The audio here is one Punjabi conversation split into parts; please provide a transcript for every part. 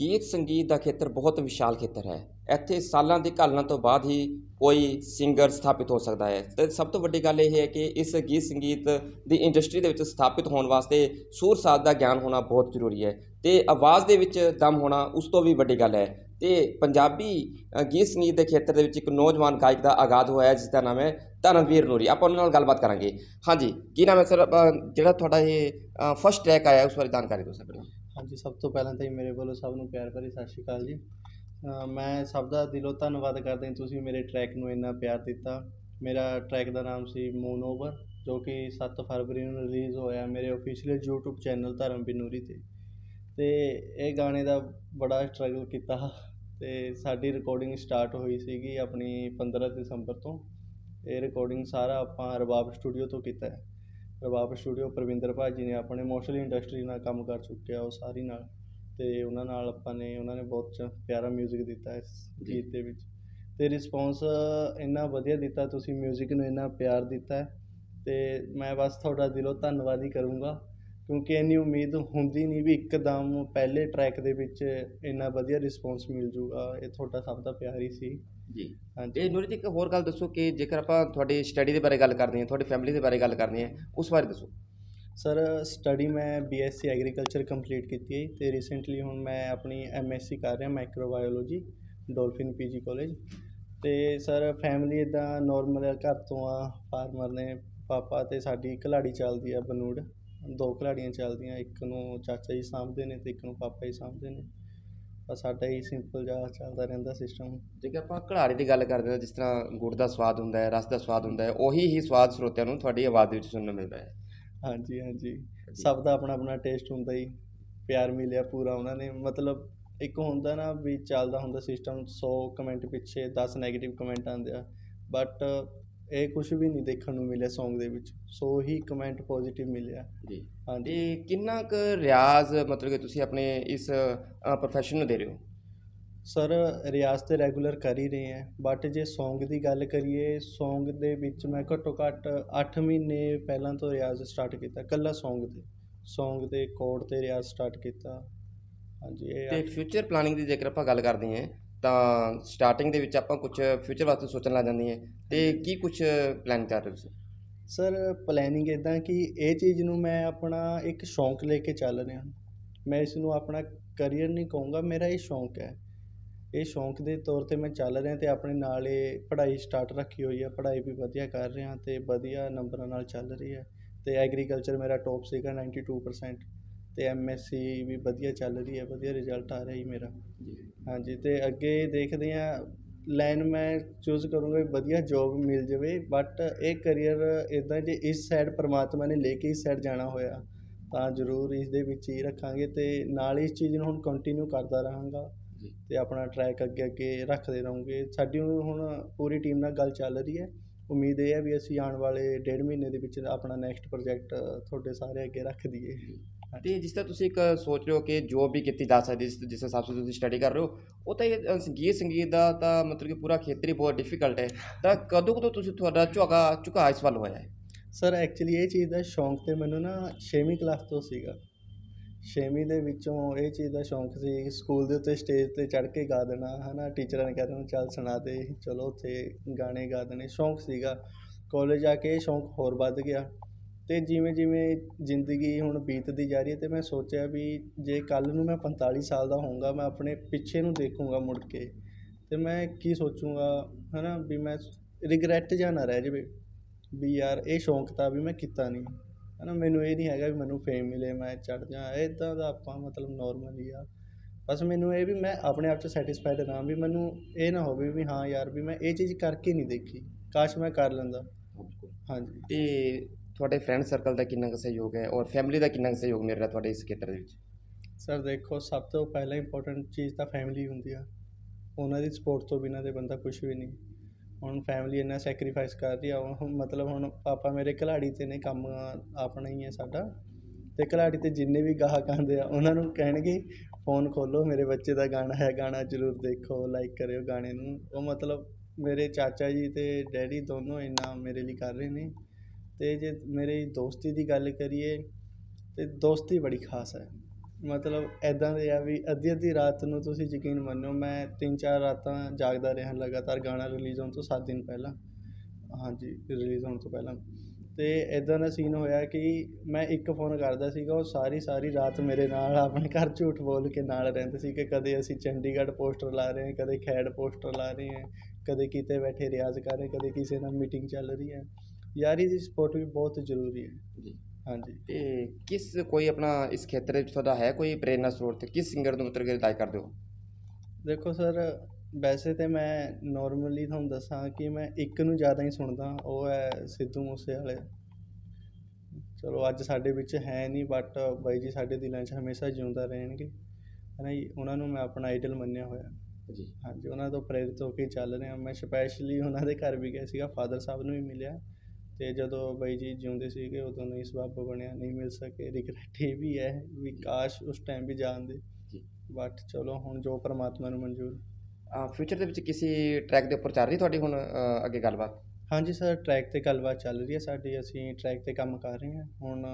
ਗੀਤ ਸੰਗੀਤ ਦਾ ਖੇਤਰ ਬਹੁਤ ਵਿਸ਼ਾਲ ਖੇਤਰ ਹੈ। ਇੱਥੇ ਸਾਲਾਂ ਦੀ ਘਾਲਣਾ ਤੋਂ ਬਾਅਦ ਹੀ ਕੋਈ ਸਿੰਗਰ ਸਥਾਪਿਤ ਹੋ ਸਕਦਾ ਹੈ। ਤੇ ਸਭ ਤੋਂ ਵੱਡੀ ਗੱਲ ਇਹ ਹੈ ਕਿ ਇਸ ਗੀਤ ਸੰਗੀਤ ਦੀ ਇੰਡਸਟਰੀ ਦੇ ਵਿੱਚ ਸਥਾਪਿਤ ਹੋਣ ਵਾਸਤੇ ਸੂਰ ਸਾਜ਼ ਦਾ ਗਿਆਨ ਹੋਣਾ ਬਹੁਤ ਜ਼ਰੂਰੀ ਹੈ ਤੇ ਆਵਾਜ਼ ਦੇ ਵਿੱਚ ਦਮ ਹੋਣਾ ਉਸ ਤੋਂ ਵੀ ਵੱਡੀ ਗੱਲ ਹੈ। ਤੇ ਪੰਜਾਬੀ ਗੀਤ ਸੰਗੀਤ ਦੇ ਖੇਤਰ ਦੇ ਵਿੱਚ ਇੱਕ ਨੌਜਵਾਨ ਗਾਇਕ ਦਾ ਆਗਾਜ਼ ਹੋਇਆ ਹੈ, ਜਿਸ ਦਾ ਨਾਮ ਹੈ ਧਰਮਵੀਰ ਨੂਰੀ ਆਪਾਂ ਉਹਨਾਂ ਨਾਲ ਗੱਲਬਾਤ ਕਰਾਂਗੇ। ਹਾਂਜੀ ਕੀ ਨਾਮ ਹੈ ਸਰ? ਜਿਹੜਾ ਤੁਹਾਡਾ ਇਹ ਫਸਟ ਟਰੈਕ ਆਇਆ ਉਸ ਬਾਰੇ ਜਾਣਕਾਰੀ ਦਿਓ ਸਰ ਪਹਿਲਾਂ। ਹਾਂਜੀ, ਸਭ ਤੋਂ ਪਹਿਲਾਂ ਤਾਂ ਜੀ ਮੇਰੇ ਵੱਲੋਂ ਸਭ ਨੂੰ ਪਿਆਰ ਭਰੀ ਸਤਿ ਸ਼੍ਰੀ ਅਕਾਲ ਜੀ। ਮੈਂ ਸਭ ਦਾ ਦਿਲੋਂ ਧੰਨਵਾਦ ਕਰਦਾ ਹਾਂ ਤੁਸੀਂ ਮੇਰੇ ਟਰੈਕ ਨੂੰ ਇੰਨਾ ਪਿਆਰ ਦਿੱਤਾ। ਮੇਰਾ ਟਰੈਕ ਦਾ ਨਾਮ ਸੀ ਮੂਨ ਓਵਰ ਜੋ ਕਿ 7 ਫਰਵਰੀ ਨੂੰ ਰਿਲੀਜ਼ ਹੋਇਆ ਮੇਰੇ ਅਫੀਸ਼ੀਅਲ YouTube ਚੈਨਲ ਧਰਮ ਬਿਨੂਰੀ ਤੇ। ਅਤੇ ਇਹ ਗਾਣੇ ਦਾ ਬੜਾ ਸਟਰਗਲ ਕੀਤਾ ਅਤੇ ਸਾਡੀ ਰਿਕਾਰਡਿੰਗ ਸਟਾਰਟ ਹੋਈ ਸੀਗੀ ਆਪਣੀ 15 ਦਸੰਬਰ ਤੋਂ। ਇਹ ਰਿਕਾਰਡਿੰਗ ਸਾਰਾ ਆਪਾਂ ਰਬਾਬ ਸਟੂਡੀਓ ਤੋਂ ਕੀਤਾ ਹੈ। ਰਬਾਬ ਸਟੂਡੀਓ ਭਾਅ ਜੀ ਨੇ ਆਪਣੇ ਮੋਸਟਲੀ ਇੰਡਸਟਰੀ ਨਾਲ ਕੰਮ ਕਰ ਚੁੱਕਿਆ ਉਹ ਸਾਰੀ ਨਾਲ ਅਤੇ ਉਹਨਾਂ ਨਾਲ ਆਪਾਂ ਨੇ ਉਹਨਾਂ ਨੇ ਬਹੁਤ ਚ ਪਿਆਰਾ ਮਿਊਜ਼ਿਕ ਦਿੱਤਾ ਇਸ ਗੀਤ ਦੇ ਵਿੱਚ ਅਤੇ ਰਿਸਪੌਂਸ ਇੰਨਾ ਵਧੀਆ ਦਿੱਤਾ ਤੁਸੀਂ ਮਿਊਜ਼ਿਕ ਨੂੰ ਇੰਨਾ ਪਿਆਰ ਦਿੱਤਾ ਅਤੇ ਮੈਂ ਬਸ ਤੁਹਾਡਾ ਦਿਲੋਂ ਧੰਨਵਾਦ ਹੀ ਕਰੂੰਗਾ। ਕਿਉਂਕਿ ਇੰਨੀ ਉਮੀਦ ਹੁੰਦੀ ਨਹੀਂ ਵੀ ਇੱਕਦਮ ਪਹਿਲੇ ਟਰੈਕ ਦੇ ਵਿੱਚ ਇੰਨਾ ਵਧੀਆ ਰਿਸਪੌਂਸ ਮਿਲ ਜੂਗਾ। ਇਹ ਤੁਹਾਡਾ ਸਭ ਦਾ ਪਿਆਰ ਹੀ ਸੀ। ਜੀ। ਹਾਂਜੀ। ਇਹ ਨੂਰੀ ਜੀ ਇੱਕ ਹੋਰ ਗੱਲ ਦੱਸੋ ਕਿ ਜੇਕਰ ਆਪਾਂ ਤੁਹਾਡੀ ਸਟੱਡੀ ਦੇ ਬਾਰੇ ਗੱਲ ਕਰਦੇ ਹਾਂ ਤੁਹਾਡੀ ਫੈਮਿਲੀ ਦੇ ਬਾਰੇ ਗੱਲ ਕਰਦੇ ਹਾਂ ਉਸ ਬਾਰੇ ਦੱਸੋ। ਸਰ ਸਟੱਡੀ ਮੈਂ ਬੀਐਸਸੀ ਐਗਰੀਕਲਚਰ ਕੰਪਲੀਟ ਕੀਤੀ ਹੈ ਤੇ ਰੀਸੈਂਟਲੀ ਹੁਣ ਮੈਂ ਆਪਣੀ ਐਮਐਸਸੀ ਕਰ ਰਿਹਾ ਮਾਈਕਰੋਬਾਇਓਲੋਜੀ ਡੋਲਫਿਨ ਪੀਜੀ ਕਾਲਜ ਤੇ ਸਰ ਫੈਮਿਲੀ ਇਦਾਂ ਨਾਰਮਲ ਘਰ ਤੋਂ ਆ ਫਾਰਮਰ ਨੇ ਪਾਪਾ ਤੇ ਸਾਡੀ ਘਲਾੜੀ ਚੱਲਦੀ ਆ ਬਨੂੜ। ਦੋ ਘਲਾੜੀਆਂ ਚੱਲਦੀਆਂ ਇੱਕ ਨੂੰ ਚਾਚਾ ਜੀ ਸਾਂਭਦੇ ਨੇ ਤੇ ਇੱਕ ਨੂੰ ਪਾਪਾ ਜੀ ਸਾਂਭਦੇ ਨੇ। ਬਸ ਸਾਡਾ ਹੀ ਸਿੰਪਲ ਜਿਹਾ ਚੱਲਦਾ ਰਹਿੰਦਾ ਸਿਸਟਮ ਜੇਕਰ ਆਪਾਂ ਘੜਾੜੀ ਦੀ ਗੱਲ ਕਰਦੇ ਹਾਂ ਜਿਸ ਤਰ੍ਹਾਂ ਗੁੜ ਦਾ ਸਵਾਦ ਹੁੰਦਾ ਹੈ ਰਸ ਦਾ ਸਵਾਦ ਹੁੰਦਾ ਹੈ ਉਹੀ ਹੀ ਸਵਾਦ ਸਰੋਤਿਆਂ ਨੂੰ ਤੁਹਾਡੀ ਆਵਾਜ਼ ਦੇ ਵਿੱਚ ਸੁਣਨ ਨੂੰ ਮਿਲਦਾ ਹੈ। ਹਾਂਜੀ ਹਾਂਜੀ। ਸਭ ਦਾ ਆਪਣਾ ਆਪਣਾ ਟੇਸਟ ਹੁੰਦਾ ਹੀ ਪਿਆਰ ਮਿਲਿਆ ਪੂਰਾ ਉਹਨਾਂ ਨੇ। ਮਤਲਬ ਇੱਕ ਹੁੰਦਾ ਨਾ ਵੀ ਚੱਲਦਾ ਹੁੰਦਾ ਸਿਸਟਮ 100 ਕਮੈਂਟ ਪਿੱਛੇ 10 네ਗੇਟਿਵ ਕਮੈਂਟ ਆਉਂਦੇ ਆ। ਬਟ ਇਹ ਕੁਝ ਵੀ ਨਹੀਂ ਦੇਖਣ ਨੂੰ ਮਿਲਿਆ Song ਦੇ ਵਿੱਚ ਸੋ ਹੀ ਕਮੈਂਟ ਪੋਜ਼ਿਟਿਵ ਮਿਲਿਆ। ਜੀ। ਹਾਂਜੀ। ਤੇ ਕਿੰਨਾ ਕੁ ਰਿਆਜ਼ ਮਤਲਬ ਕਿ ਤੁਸੀਂ ਆਪਣੇ ਇਸ ਪ੍ਰੋਫੈਸ਼ਨ ਨੂੰ ਦੇ ਰਹੇ ਹੋ? ਸਰ ਰਿਆਜ਼ ਤੇ ਰੈਗੂਲਰ ਕਰ ਹੀ ਰਹੇ ਹਾਂ ਬਟ ਜੇ Song ਦੀ ਗੱਲ ਕਰੀਏ Song ਦੇ ਵਿੱਚ ਮੈਂ ਘੱਟੋ ਘੱਟ 8 ਮਹੀਨੇ ਪਹਿਲਾਂ ਤੋਂ ਰਿਆਜ਼ ਸਟਾਰਟ ਕੀਤਾ ਕੱਲਾ Song ਦੇ Song ਦੇ ਕੋਡ ਤੇ ਰਿਆਜ਼ ਸਟਾਰਟ ਕੀਤਾ। ਹਾਂਜੀ ਇਹ ਤੇ ਫਿਊਚਰ ਪਲਾਨਿੰਗ ਦੀ ਜੇਕਰ ਆਪਾਂ ਗੱਲ ਕਰਦੇ ਹਾਂ ਤਾਂ ਸਟਾਰਟਿੰਗ ਦੇ ਵਿੱਚ ਆਪਾਂ ਕੁਝ ਫਿਊਚਰ ਵਾਸਤੇ ਸੋਚਣ ਲੱਗ ਜਾਂਦੇ ਹਾਂ। ਤੇ ਕੀ ਕੁਝ ਪਲਾਨ ਕਰ ਰਹੇ ਹੋ ਤੁਸੀਂ? ਸਰ ਪਲੈਨਿੰਗ ਇਦਾਂ ਕਿ ਇਹ ਚੀਜ਼ ਨੂੰ ਮੈਂ ਆਪਣਾ ਇੱਕ ਸ਼ੌਂਕ ਲੈ ਕੇ ਚੱਲ ਰਿਹਾ ਮੈਂ ਇਸ ਨੂੰ ਆਪਣਾ ਕਰੀਅਰ ਨਹੀਂ ਕਹੂੰਗਾ, ਮੇਰਾ ਇਹ ਸ਼ੌਂਕ ਹੈ। ਇਹ ਸ਼ੌਂਕ ਦੇ ਤੌਰ ਤੇ ਮੈਂ ਚੱਲ ਰਿਹਾ ਤੇ ਆਪਣੇ ਨਾਲ ਇਹ ਪੜ੍ਹਾਈ ਸਟਾਰਟ ਰੱਖੀ ਹੋਈ ਹੈ। ਪੜ੍ਹਾਈ ਵੀ ਵਧੀਆ ਕਰ ਰਿਹਾ ਤੇ ਵਧੀਆ ਨੰਬਰਾਂ ਨਾਲ ਚੱਲ ਰਹੀ ਹੈ। ਤੇ ਐਗਰੀਕਲਚਰ ਮੇਰਾ ਟੌਪ ਸੀਗਾ 92% ਤੇ ਐਮਐਸਸੀ ਵੀ ਵਧੀਆ ਚੱਲ ਰਹੀ ਹੈ ਵਧੀਆ ਰਿਜ਼ਲਟ ਆ ਰਿਹਾ ਜੀ ਮੇਰਾ। ਹਾਂਜੀ ਤੇ ਅੱਗੇ ਦੇਖਦੇ ਹਾਂ ਲਾਈਨ ਮੈਂ ਚੂਜ਼ ਕਰੂੰਗਾ ਵੀ ਵਧੀਆ ਜੋਬ ਮਿਲ ਜਾਵੇ ਬਟ ਇਹ ਕਰੀਅਰ ਇਦਾਂ ਜੇ ਇਸ ਸਾਈਡ ਪ੍ਰਮਾਤਮਾ ਨੇ ਲੈ ਕੇ ਇਸ ਸਾਈਡ ਜਾਣਾ ਹੋਇਆ ਤਾਂ ਜ਼ਰੂਰ ਇਸ ਦੇ ਵਿੱਚ ਹੀ ਰੱਖਾਂਗੇ ਤੇ ਨਾਲ ਇਸ ਚੀਜ਼ ਨੂੰ ਹੁਣ ਕੰਟੀਨਿਊ ਕਰਦਾ ਰਹਾਂਗਾ ਜੀ। ਤੇ ਆਪਣਾ ਟਰੈਕ ਅੱਗੇ ਅੱਗੇ ਰੱਖਦੇ ਰਹੋਗੇ। ਸਾਡੀ ਹੁਣ ਪੂਰੀ ਟੀਮ ਨਾਲ ਗੱਲ ਚੱਲ ਰਹੀ ਹੈ। ਉਮੀਦ ਇਹ ਹੈ ਵੀ ਅਸੀਂ ਆਉਣ ਵਾਲੇ ਡੇਢ ਮਹੀਨੇ ਦੇ ਵਿੱਚ ਆਪਣਾ ਨੈਕਸਟ ਪ੍ਰੋਜੈਕਟ ਤੁਹਾਡੇ ਸਾਰੇ ਅੱਗੇ ਰੱਖ ਦਈਏ। ਤੇ ਜਿਸ ਤਰ੍ਹਾਂ ਤੁਸੀਂ ਇੱਕ ਸੋਚ ਰਹੇ ਹੋ ਕਿ ਜੋਬ ਵੀ ਕੀਤੀ ਜਾ ਸਕਦੀ ਜਿਸ ਜਿਸ ਹਿਸਾਬ ਨਾਲ ਤੁਸੀਂ ਸਟੱਡੀ ਕਰ ਰਹੇ ਹੋ ਉਹ ਤਾਂ ਇਹ ਸੰਗੀਤ ਸੰਗੀਤ ਦਾ ਤਾਂ ਮਤਲਬ ਕਿ ਪੂਰਾ ਖੇਤਰ ਹੀ ਬਹੁਤ ਡਿਫਿਕਲਟ ਹੈ। ਤਾਂ ਕਦੋਂ ਕਦੋਂ ਤੁਸੀਂ ਤੁਹਾਡਾ ਝੁਕਾ ਝੁਕਾ ਇਸ ਵੱਲ ਹੋਇਆ ਹੈ? ਸਰ ਐਕਚੁਅਲੀ ਇਹ ਚੀਜ਼ ਦਾ ਸ਼ੌਂਕ ਤੇ ਮੈਨੂੰ ਨਾ 6ਵੀਂ ਕਲਾਸ ਤੋਂ ਸੀਗਾ। ਛੇਵੀਂ ਦੇ ਵਿੱਚੋਂ ਇਹ ਚੀਜ਼ ਦਾ ਸ਼ੌਂਕ ਸੀ, ਸਕੂਲ ਦੇ ਉੱਤੇ ਸਟੇਜ ਤੇ ਚੜ੍ਹ ਕੇ ਗਾ ਦੇਣਾ ਹੈ ਨਾ ਟੀਚਰਾਂ ਨੇ ਕਹਿ ਦੇਣਾ ਚੱਲ ਸੁਣਾ ਦੇ, ਚਲੋ ਉੱਥੇ ਗਾਣੇ ਗਾ ਦੇਣੇ, ਸ਼ੌਂਕ ਸੀਗਾ। ਕੋਲਜ ਆ ਕੇ ਇਹ ਸ਼ੌਂਕ ਹੋਰ ਵੱਧ ਗਿਆ। ਅਤੇ ਜਿਵੇਂ ਜਿਵੇਂ ਜ਼ਿੰਦਗੀ ਹੁਣ ਬੀਤਦੀ ਜਾ ਰਹੀ ਹੈ ਅਤੇ ਮੈਂ ਸੋਚਿਆ ਵੀ ਜੇ ਕੱਲ੍ਹ ਨੂੰ ਮੈਂ 45 ਸਾਲ ਦਾ ਹੋਊਂਗਾ, ਮੈਂ ਆਪਣੇ ਪਿੱਛੇ ਨੂੰ ਦੇਖੂੰਗਾ ਮੁੜ ਕੇ। ਅਤੇ ਮੈਂ ਕੀ ਸੋਚੂੰਗਾ ਹੈ ਨਾ ਵੀ ਮੈਂ ਰਿਗਰੈਟ ਜਿਹਾ ਨਾ ਰਹਿ ਜਾਵੇ। ਵੀ ਯਾਰ, ਇਹ ਸ਼ੌਂਕ ਤਾਂ ਵੀ ਮੈਂ ਕੀਤਾ ਨਹੀਂ ਹਨਾ ਮੈਨੂੰ ਇਹ ਨਹੀਂ ਹੈਗਾ ਵੀ ਮੈਨੂੰ ਫੇਮ ਮਿਲੇ ਮੈਂ ਚੜ ਜਾ ਇਦਾਂ ਦਾ ਆਪਾਂ ਮਤਲਬ ਨਾਰਮਲ ਹੀ ਆ। ਬਸ ਮੈਨੂੰ ਇਹ ਵੀ ਮੈਂ ਆਪਣੇ ਆਪ 'ਚ ਸੈਟੀਸਫਾਈਡ ਰਹਾਂ ਵੀ ਮੈਨੂੰ ਇਹ ਨਾ ਹੋਵੇ ਵੀ ਹਾਂ ਯਾਰ ਵੀ ਮੈਂ ਇਹ ਚੀਜ਼ ਕਰਕੇ ਨਹੀਂ ਦੇਖੀ ਕਾਸ਼ ਮੈਂ ਕਰ ਲੈਂਦਾ। ਹਾਂਜੀ। ਤੇ ਤੁਹਾਡੇ ਫਰੈਂਡ ਸਰਕਲ ਦਾ ਕਿੰਨਾ ਕੁ ਸਹਿਯੋਗ ਹੈ ਔਰ ਫੈਮਿਲੀ ਦਾ ਕਿੰਨਾ ਕੁ ਸਹਿਯੋਗ ਮਿਲ ਰਿਹਾ ਤੁਹਾਡੇ ਇਸ ਖੇਤਰ ਦੇ ਵਿੱਚ? ਸਰ ਦੇਖੋ ਸਭ ਤੋਂ ਪਹਿਲਾਂ ਇੰਪੋਰਟੈਂਟ ਚੀਜ਼ ਤਾਂ ਫੈਮਿਲੀ ਹੁੰਦੀ ਆ। ਉਹਨਾਂ ਦੀ ਸਪੋਰਟ ਤੋਂ ਬਿਨਾਂ ਤੇ ਬੰਦਾ ਕੁਝ ਵੀ ਨਹੀਂ। ਹੁਣ ਫੈਮਿਲੀ ਇੰਨਾ ਸੈਕਰੀਫਾਈਸ ਕਰ ਰਹੀ ਆ, ਉਹ ਮਤਲਬ ਹੁਣ ਪਾਪਾ ਮੇਰੇ ਘਲਾੜੀ ਤੇ ਨੇ ਕੰਮ ਆਪਣਾ ਹੀ ਹੈ ਸਾਡਾ। ਅਤੇ ਘਲਾੜੀ ਤੇ ਜਿੰਨੇ ਵੀ ਗਾਹਕ ਆਉਂਦੇ ਆ, ਉਹਨਾਂ ਨੂੰ ਕਹਿਣਗੇ ਫੋਨ ਖੋਲ੍ਹੋ ਮੇਰੇ ਬੱਚੇ ਦਾ ਗਾਣਾ ਹੈ, ਗਾਣਾ ਜ਼ਰੂਰ ਦੇਖੋ ਲਾਈਕ ਕਰਿਓ ਗਾਣੇ ਨੂੰ। ਉਹ ਮਤਲਬ ਮੇਰੇ ਚਾਚਾ ਜੀ ਅਤੇ ਡੈਡੀ ਦੋਨੋਂ ਇੰਨਾ ਮੇਰੇ ਲਈ ਕਰ ਰਹੇ ਨੇ। ਅਤੇ ਜੇ ਮੇਰੀ ਦੋਸਤੀ ਦੀ ਗੱਲ ਕਰੀਏ, ਤਾਂ ਦੋਸਤੀ ਬੜੀ ਖਾਸ ਹੈ। ਮਤਲਬ ਇੱਦਾਂ ਦੇ ਆ ਵੀ ਅੱਧੀ ਅੱਧੀ ਰਾਤ ਨੂੰ ਤੁਸੀਂ ਯਕੀਨ ਮੰਨੋ, ਮੈਂ ਤਿੰਨ ਚਾਰ ਰਾਤਾਂ ਜਾਗਦਾ ਰਿਹਾ ਲਗਾਤਾਰ ਗਾਣਾ ਰਿਲੀਜ਼ ਹੋਣ ਤੋਂ ਸੱਤ ਦਿਨ ਪਹਿਲਾਂ। ਹਾਂਜੀ ਰਿਲੀਜ਼ ਹੋਣ ਤੋਂ ਪਹਿਲਾਂ। ਅਤੇ ਇੱਦਾਂ ਦਾ ਸੀਨ ਹੋਇਆ ਕਿ ਮੈਂ ਇੱਕ ਫੋਨ ਕਰਦਾ ਸੀਗਾ, ਉਹ ਸਾਰੀ ਸਾਰੀ ਰਾਤ ਮੇਰੇ ਨਾਲ ਆਪਣੇ ਘਰ ਝੂਠ ਬੋਲ ਕੇ ਨਾਲ ਰਹਿੰਦੇ ਸੀ ਕਿ ਕਦੇ ਅਸੀਂ ਚੰਡੀਗੜ੍ਹ ਪੋਸਟਰ ਲਾ ਰਹੇ ਹਾਂ, ਕਦੇ ਖੈੜ ਪੋਸਟਰ ਲਾ ਰਹੇ ਹਾਂ, ਕਦੇ ਕਿਤੇ ਬੈਠੇ ਰਿਆਜ਼ ਕਰ ਰਹੇ ਕਦੇ ਕਿਸੇ ਨਾਲ ਮੀਟਿੰਗ ਚੱਲ ਰਹੀ ਹੈ। ਯਾਰੀ ਦੀ ਸਪੋਰਟ ਵੀ ਬਹੁਤ ਜ਼ਰੂਰੀ ਹੈ। ਜੀ। ਹਾਂਜੀ। ਤੇ ਕਿਸ ਕੋਈ ਆਪਣਾ ਇਸ ਖੇਤਰ ਵਿੱਚ ਤੁਹਾਡਾ ਹੈ ਕੋਈ ਪ੍ਰੇਰਨਾ ਸਰੋਤ ਕਿਸ ਸਿੰਗਰ ਨੂੰ ਮਤਲਬ ਕਿ ਲਾਈਕ ਕਰਦੇ ਹੋ? ਦੇਖੋ ਸਰ ਵੈਸੇ ਤੇ ਮੈਂ ਨਾਰਮਲੀ ਤੁਹਾਨੂੰ ਦੱਸਾਂ ਕਿ ਮੈਂ ਇੱਕ ਨੂੰ ਜ਼ਿਆਦਾ ਹੀ ਸੁਣਦਾ ਉਹ ਹੈ ਸਿੱਧੂ ਮੂਸੇਵਾਲੇ। ਚਲੋ ਅੱਜ ਸਾਡੇ ਵਿੱਚ ਹੈ ਨਹੀਂ ਬਟ ਬਾਈ ਜੀ ਸਾਡੇ ਦਿਲਾਂ 'ਚ ਹਮੇਸ਼ਾ ਜਿਉਂਦਾ ਰਹਿਣਗੇ। ਹੈ ਨਾ ਜੀ? ਉਹਨਾਂ ਨੂੰ ਮੈਂ ਆਪਣਾ ਆਈਡਲ ਮੰਨਿਆ ਹੋਇਆ। ਜੀ। ਹਾਂਜੀ ਉਹਨਾਂ ਤੋਂ ਪ੍ਰੇਰਿਤ ਹੋ ਕੇ ਚੱਲ ਰਿਹਾ। ਮੈਂ ਸਪੈਸ਼ਲੀ ਉਹਨਾਂ ਦੇ ਘਰ ਵੀ ਗਿਆ ਸੀਗਾ ਫਾਦਰ ਸਾਹਿਬ ਨੂੰ ਵੀ ਮਿਲਿਆ। ਤੇ ਜਦੋਂ ਬਾਈ ਜੀ ਜਿਉਂਦੇ ਸੀਗੇ ਉਦੋਂ ਨਹੀਂ ਸਬੱਬ ਬਣਿਆ ਨਹੀਂ ਮਿਲ ਸਕੇ। ਰਿਗਰੈਟ ਇਹ ਵੀ ਹੈ ਵੀ ਕਾਸ਼ ਉਸ ਟਾਈਮ ਵੀ ਜਾਣਦੇ ਜੀ। ਬਟ ਚਲੋ ਹੁਣ ਜੋ ਪਰਮਾਤਮਾ ਨੂੰ ਮਨਜ਼ੂਰ। ਫਿਊਚਰ ਦੇ ਵਿੱਚ ਕਿਸੇ ਟਰੈਕ ਦੇ ਉੱਪਰ ਚੱਲ ਰਹੀ ਤੁਹਾਡੀ ਹੁਣ ਅੱਗੇ ਗੱਲਬਾਤ? ਹਾਂਜੀ ਸਰ ਟਰੈਕ ਤੇ ਗੱਲਬਾਤ ਚੱਲ ਰਹੀ ਹੈ ਸਾਡੀ। ਅਸੀਂ ਟਰੈਕ ਤੇ ਕੰਮ ਕਰ ਰਹੇ ਹਾਂ। ਹੁਣ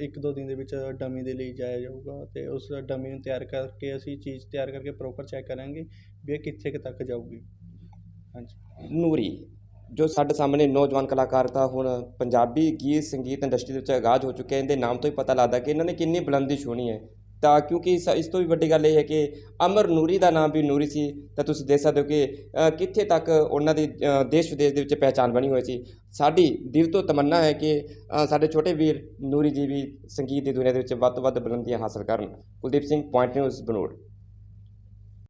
ਇੱਕ ਦੋ ਦਿਨ ਦੇ ਵਿੱਚ ਡਮੀ ਦੇ ਲਈ ਜਾਇਆ ਜਾਊਗਾ ਤੇ ਉਸ ਡਮੀ ਨੂੰ ਤਿਆਰ ਕਰਕੇ ਅਸੀਂ ਚੀਜ਼ ਤਿਆਰ ਕਰਕੇ ਪ੍ਰੋਪਰ ਚੈੱਕ ਕਰਾਂਗੇ ਵੀ ਇਹ ਕਿੱਥੇ ਤੱਕ ਜਾਊਗੀ। ਹਾਂਜੀ। ਨੂਰੀ ਜੋ ਸਾਡੇ ਸਾਹਮਣੇ ਨੌਜਵਾਨ ਕਲਾਕਾਰ ਤਾਂ ਹੁਣ ਪੰਜਾਬੀ ਗੀਤ, ਸੰਗੀਤ ਇੰਡਸਟਰੀ ਦੇ ਵਿੱਚ ਆਗਾਜ਼ ਹੋ ਚੁੱਕੇ ਹਨ ਇਹਦੇ ਨਾਮ ਤੋਂ ਹੀ ਪਤਾ ਲੱਗਦਾ ਕਿ ਇਹਨਾਂ ਨੇ ਕਿੰਨੀ ਬੁਲੰਦੀ ਛੂਹਣੀ ਹੈ। ਤਾਂ ਕਿਉਂਕਿ ਇਸ ਇਸ ਤੋਂ ਵੀ ਵੱਡੀ ਗੱਲ ਇਹ ਹੈ ਕਿ ਅਮਰ ਨੂਰੀ ਦਾ ਨਾਮ ਵੀ ਨੂਰੀ ਸੀ, ਤਾਂ ਤੁਸੀਂ ਦੇਖ ਸਕਦੇ ਹੋ ਕਿ ਕਿੱਥੇ ਤੱਕ ਉਹਨਾਂ ਦੀ ਦੇਸ਼ ਵਿਦੇਸ਼ ਦੇ ਵਿੱਚ ਪਹਿਚਾਣ ਬਣੀ ਹੋਈ ਸੀ। ਸਾਡੀ ਦਿਲ ਤੋਂ ਤਮੰਨਾ ਹੈ ਕਿ ਸਾਡੇ ਛੋਟੇ ਵੀਰ ਨੂਰੀ ਜੀ ਵੀ ਸੰਗੀਤ ਦੀ ਦੁਨੀਆ ਦੇ ਵਿੱਚ ਵੱਧ ਤੋਂ ਵੱਧ ਬੁਲੰਦੀਆਂ ਹਾਸਲ ਕਰਨ। Kuldeep Singh point news Banur